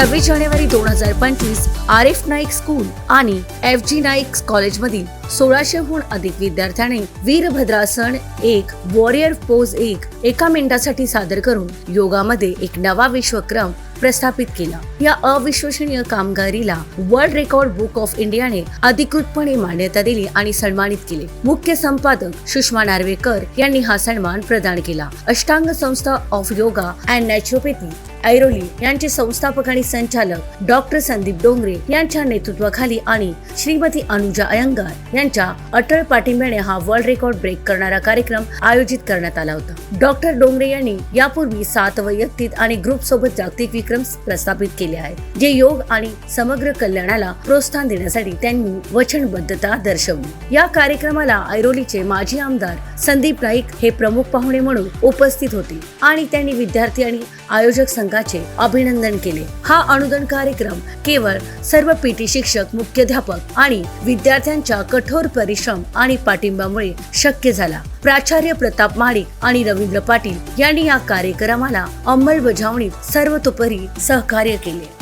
सव्वीस जानेवारी दोन हजार पंचवीस आर एफ नाईक स्कूल आणि एफ जी नाईक कॉलेजमधील सोळाशेहून अधिक विद्यार्थ्यांनी वीरभद्रासन एक वॉरियर पोज एक एका मिनिटासाठी सादर करून योगामध्ये एक नवा विश्वक्रम प्रस्थापित केला. या अविश्वसनीय कामगिरीला वर्ल्ड रेकॉर्ड बुक ऑफ इंडियाने अधिकृतपणे मान्यता दिली आणि सन्मानित केले. मुख्य संपादक सुषमा नार्वेकर यांनी हा सन्मान प्रदान केला. अष्टांग संस्था of yoga and naturopathy Airoli यांचे संस्थापक आणि संचालक डॉक्टर संदीप डोंगरे यांच्या नेतृत्वाखाली आणि श्रीमती अनुजा अयंगार यांच्या अटळ पाठिंब्याने हा वर्ल्ड रेकॉर्ड ब्रेक करणारा कार्यक्रम आयोजित करण्यात आला होता. डॉक्टर डोंगरे यांनी यापूर्वी सात वैयक्तिक आणि ग्रुप सोबत जागतिक विक्रम प्रस्थापित केले आहेत जे योग आणि समग्र कल्याणाला प्रोत्साहन देण्यासाठी त्यांनी वचनबद्धता दर्शवली. या कार्यक्रमाला ऐरोलीचे माजी आमदार संदीप नाईक हे प्रमुख पाहुणे म्हणून उपस्थित होते आणि त्यांनी विद्यार्थी आणि आयोजक संघाचे अभिनंदन केले. हा अनुदान कार्यक्रम केवळ सर्व पीटी शिक्षक मुख्याध्यापक आणि विद्यार्थ्यांच्या कठोर परिश्रम आणि पाठिंबामुळे शक्य झाला. प्राचार्य प्रताप माडिक आणि रवींद्र पाटील यांनी या कार्यक्रमाला अंमलबजावणीत सर्वतोपरी सहकार्य केले.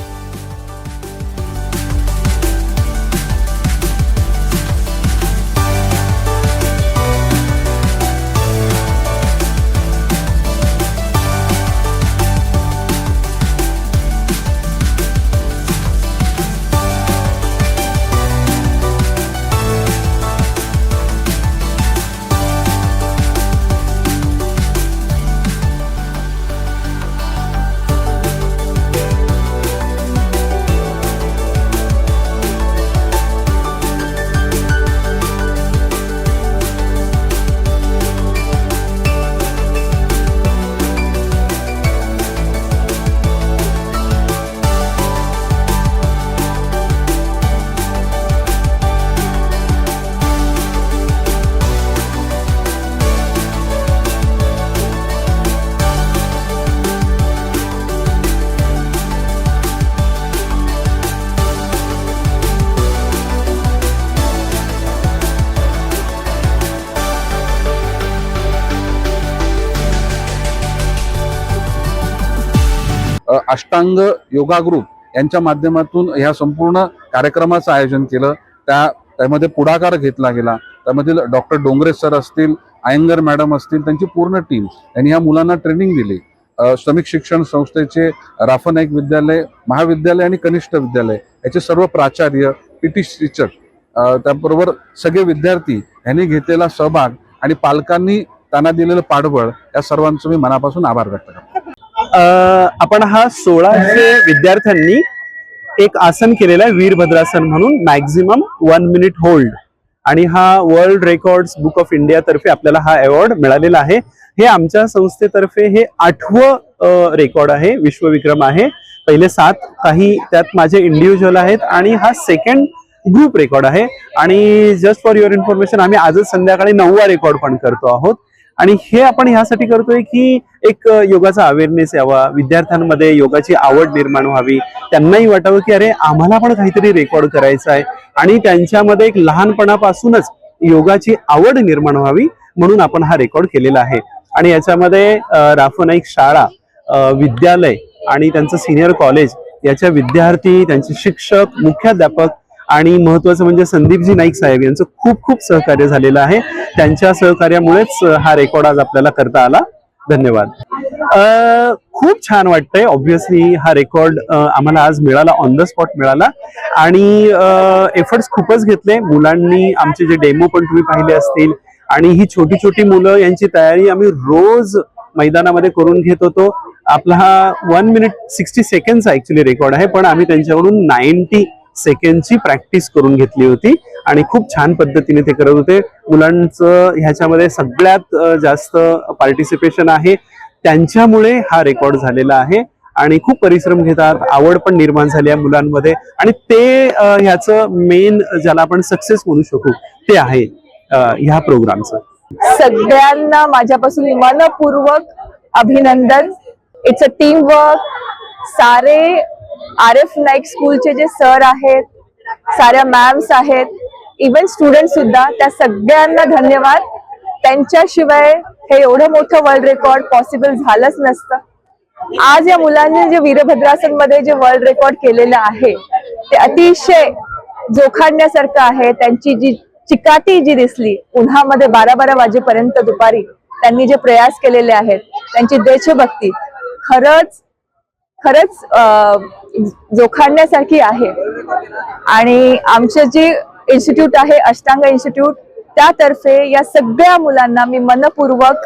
अष्टांग योगा ग्रुप यांच्या माध्यमातून ह्या संपूर्ण कार्यक्रमाचं आयोजन केलं. त्या त्यामध्ये पुढाकार घेतला गेला. त्यामधील डॉक्टर डोंगरे सर असतील आयंगर मॅडम असतील त्यांची पूर्ण टीम यांनी ह्या मुलांना ट्रेनिंग दिली. श्रमिक शिक्षण संस्थेचे राफा नाईक विद्यालय महाविद्यालय आणि कनिष्ठ विद्यालय याचे सर्व प्राचार्य पीटी शिक्षक त्याबरोबर सगळे विद्यार्थी यांनी घेतलेला सहभाग आणि पालकांनी त्यांना दिलेलं पाठबळ या सर्वांचं मी मनापासून आभार व्यक्त करतो. आपण हा सोळाशे विद्यार्थ्यांनी एक आसन केलेलं आहे वीरभद्रासन म्हणून मॅक्झिमम वन मिनिट होल्ड आणि हा world records book of India तर्फे आपल्याला हा अवॉर्ड मिळालेला आहे. हे आमच्या संस्थेतर्फे हे आठवं रेकॉर्ड आहे विश्वविक्रम आहे. पहिले सात काही त्यात माझे इंडिव्हिज्युअल आहेत आणि हा सेकंड ग्रुप रेकॉर्ड आहे. आणि जस्ट फॉर युअर इन्फॉर्मेशन आम्ही आजच संध्याकाळी नववा रेकॉर्ड पण करतो आहोत. आणि हे आपण ह्यासाठी करतोय की एक योगाचा अवेअरनेस यावा. विद्यार्थ्यांमध्ये योगाची आवड निर्माण व्हावी. त्यांनाही वाटावं की अरे आम्हाला पण काहीतरी रेकॉर्ड करायचं आहे. आणि त्यांच्यामध्ये एक लहानपणापासूनच योगाची आवड निर्माण व्हावी म्हणून आपण हा रेकॉर्ड केलेला आहे. आणि याच्यामध्ये अ, राफो नाईक शाळा विद्यालय आणि त्यांचं सिनियर कॉलेज याच्या विद्यार्थी त्यांचे शिक्षक मुख्याध्यापक आणि महत्वाचं म्हणजे संदीपजी नाईक साहेब यांचं खूप खूप सहकार्य झालेलं आहे. त्यांच्या सहकार्यामुळेच हा रेकॉर्ड आज आपल्याला करता आला. धन्यवाद. खूप छान वाटतंय. ऑब्व्हियसली हा रेकॉर्ड आम्हाला आज मिळाला ऑन द स्पॉट मिळाला. आणि एफर्ट्स खूपच घेतले. मुलांनी आमचे जे डेमो पण तुम्ही पाहिले असतील आणि ही छोटी छोटी मुलं यांची तयारी आम्ही रोज मैदानामध्ये करून घेत होतो. आपला हा वन मिनिट सिक्स्टी सेकंडचा ऍक्च्युली रेकॉर्ड आहे पण आम्ही त्यांच्याकडून नाईन्टी सेकंडची प्रॅक्टिस करून घेतली होती आणि खूप छान पद्धतीने ते करत होते. मुलांचं ह्याच्यामध्ये सगळ्यात जास्त पार्टिसिपेशन आहे. त्यांच्यामुळे हा रेकॉर्ड झालेला आहे आणि खूप परिश्रम घेतात. आवड पण निर्माण झाली आहे मुलांमध्ये आणि ते ह्याचं मेन ज्याला आपण सक्सेस म्हणू शकू ते आहे ह्या प्रोग्रामचं सगळ्यांना माझ्यापासून मनपूर्वक अभिनंदन. इट्स अ टीम वर्क सारे आर एफ नाईक स्कूलचे जे सर आहेत साऱ्या मॅम्स आहेत इवन स्टुडंट सुद्धा त्या सगळ्यांना धन्यवाद. त्यांच्याशिवाय हे एवढं मोठं वर्ल्ड रेकॉर्ड पॉसिबल झालंच नसतं. आज या मुलांनी जे वीरभद्रासनमध्ये जे वर्ल्ड रेकॉर्ड केलेलं आहे ते अतिशय जोखाडण्यासारखं आहे. त्यांची जी चिकाटी जी दिसली उन्हामध्ये बारा बारा वाजेपर्यंत दुपारी त्यांनी जे प्रयास केलेले आहेत त्यांची देशभक्ती खरंच खरंच अं, जोखाडण्यासारखी आहे. आणि आमचे जे इन्स्टिट्यूट आहे अष्टांग इन्स्टिट्यूट त्यातर्फे या सगळ्या मुलांना मी मनपूर्वक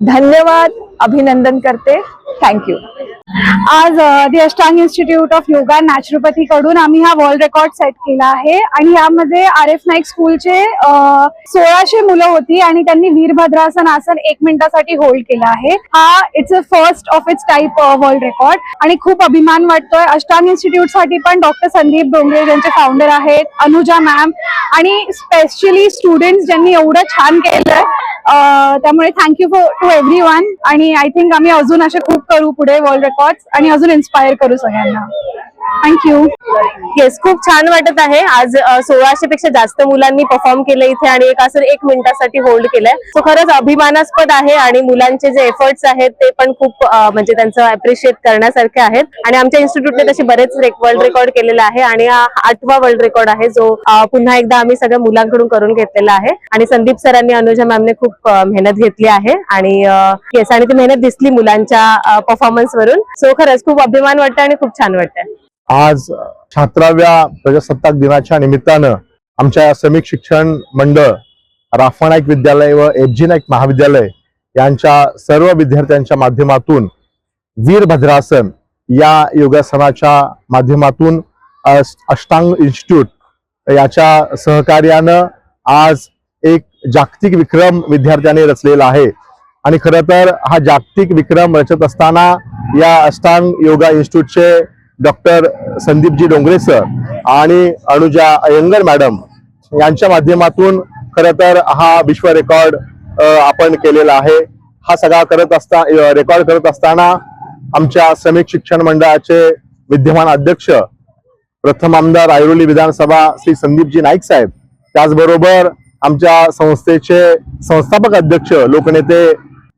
धन्यवाद अभिनंदन करते. थँक्यू आज the Ashtang institute of yoga naturopathy कडून आम्ही हा वर्ल्ड रेकॉर्ड सेट केला आहे आणि यामध्ये आर एफ नाईक स्कूलचे सोळाशे मुलं होती आणि त्यांनी वीरभद्रासन आसन एक मिनिटासाठी होल्ड केलं आहे. हा it's a first of it's type world record आणि खूप अभिमान वाटतोय अष्टांग इन्स्टिट्यूटसाठी पण डॉक्टर संदीप डोंगरे ज्यांचे फाउंडर आहेत अनुजा मॅम आणि स्पेशली स्टुडंट ज्यांनी एवढं छान केलंय. त्यामुळे thank you for to everyone आणि आणि आय थिंक आम्ही अजून असे खूप करू पुढे वर्ल्ड रेकॉर्ड आणि अजून इन्स्पायर करू सगळ्यांना. थँक्यू येस खूप छान वाटत आहे. आज सोळाशे पेक्षा जास्त मुलांनी परफॉर्म केलं इथे आणि एक असं एक मिनिटासाठी होल्ड केलंय. सो खरंच अभिमानास्पद आहे आणि मुलांचे जे एफर्ट्स आहेत ते पण खूप म्हणजे त्यांचं अप्रिशिएट करण्यासारखे आहेत. आणि आमच्या इन्स्टिट्यूटने तसे बरेच वर्ल्ड रेकॉर्ड केलेला आहे आणि हा आठवा वर्ल्ड रेकॉर्ड आहे जो पुन्हा एकदा आम्ही सगळ्या मुलांकडून करून घेतलेला आहे. आणि संदीप सरांनी अनुजा मॅमने खूप मेहनत घेतली आहे आणि येस आणि ती मेहनत दिसली मुलांच्या परफॉर्मन्स वरून. सो खरंच खूप अभिमान वाटतं आणि खूप छान वाटतं आज छात्राव्या प्रजासत्ताक दिनाच्या निमित्तानं आमच्या समीक शिक्षण मंडळ राफा नाईक विद्यालय व एफ जी नाईक महाविद्यालय यांच्या सर्व विद्यार्थ्यांच्या माध्यमातून वीरभद्रासन या योगासनाच्या माध्यमातून अष्टांग इन्स्टिट्यूट याच्या सहकार्यानं आज एक जागतिक विक्रम विद्यार्थ्यांनी रचलेला आहे. आणि खरं तर हा जागतिक विक्रम रचत असताना या अष्टांग योगा इन्स्टिट्यूटचे डॉक्टर संदीपजी डोंगरे सर आणि अनुजा अयंगर मॅडम यांच्या माध्यमातून खरं तर हा विश्व रेकॉर्ड आपण केलेला आहे. हा सगळा करत असता रेकॉर्ड करत असताना आमच्या श्रमिक शिक्षण मंडळाचे विद्यमान अध्यक्ष प्रथम आमदार ऐरोली विधानसभा श्री संदीपजी नाईक साहेब त्याचबरोबर आमच्या संस्थेचे संस्थापक अध्यक्ष लोकनेते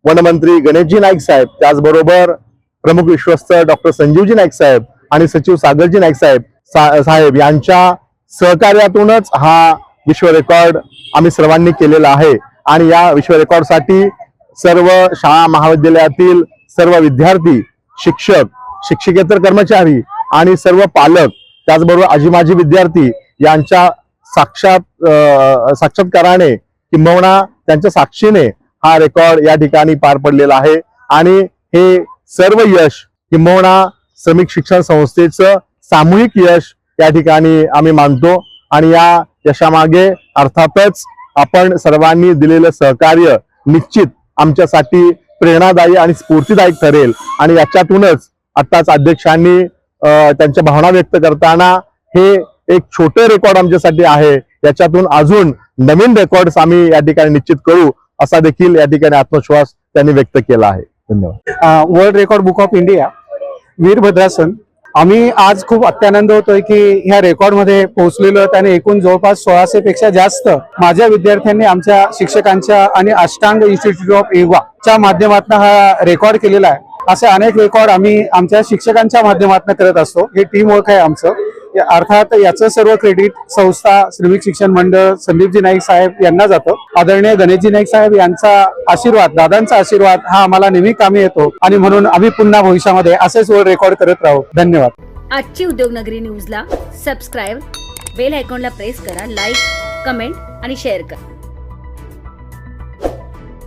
वनमंत्री गणेशजी नाईक साहेब त्याचबरोबर प्रमुख विश्वस्त डॉक्टर संजीवजी नाईक साहेब आणि सचिव सागरजी नाईक साहेब सा- साहेब यांच्या सहकार्यातूनच हा विश्व रेकॉर्ड आम्ही सर्वांनी केलेला आहे. आणि या विश्व रेकॉर्डसाठी सर्व शाळा महाविद्यालयातील सर्व विद्यार्थी शिक्षक शिक्षकेतर कर्मचारी आणि सर्व पालक त्याचबरोबर आजी विद्यार्थी यांच्या साक्षात अं, साक्षात्काराने किंबहुना त्यांच्या साक्षीने हा रेकॉर्ड या ठिकाणी पार पडलेला आहे. आणि हे सर्व यश किंबहुना श्रमिक शिक्षण संस्थेचं सामूहिक यश या ठिकाणी आम्ही मानतो. आणि या यशामागे अर्थातच आपण सर्वांनी दिलेलं सहकार्य निश्चित आमच्यासाठी प्रेरणादायी आणि स्फूर्तीदायक ठरेल. आणि याच्यातूनच आताच अध्यक्षांनी त्यांच्या भावना व्यक्त करताना हे एक छोटे रेकॉर्ड आमच्यासाठी आहे. याच्यातून अजून नवीन रेकॉर्ड आम्ही या ठिकाणी निश्चित करू असा देखील या ठिकाणी आत्मविश्वास त्यांनी व्यक्त केला आहे. धन्यवाद. World record book of India Virabhadrasana आम्ही आज खूप अत्यानंद होतोय की ह्या रेकॉर्डमध्ये पोहोचलेलो आहोत आणि एकूण जवळपास सोळाशे पेक्षा जास्त माझ्या विद्यार्थ्यांनी आमच्या शिक्षकांच्या आणि अष्टांग इन्स्टिट्यूट ऑफ योगाच्या माध्यमातून हा रेकॉर्ड केलेला आहे. असे अनेक रेकॉर्ड आम्ही आमच्या शिक्षकांच्या माध्यमातून करत असतो. हे टीम वर्क आहे आमचं. अर्थात याचं सर्व क्रेडिट संस्था श्रमिक शिक्षण मंडळ संदीपजी नाईक साहेब यांना जातं. आदरणीय गणेशजी नाईक साहेब यांचा आशीर्वाद दादांचा आशीर्वाद हा आम्हाला नेहमी कामी येतो. आणि म्हणून आम्ही पुन्हा भविष्यामध्ये असेच वर रेकॉर्ड करत राहू. धन्यवाद. आजची उद्योगनगरी न्यूजला सबस्क्राईब बेल आयकॉनला प्रेस करा लाईक कमेंट आणि शेअर करा.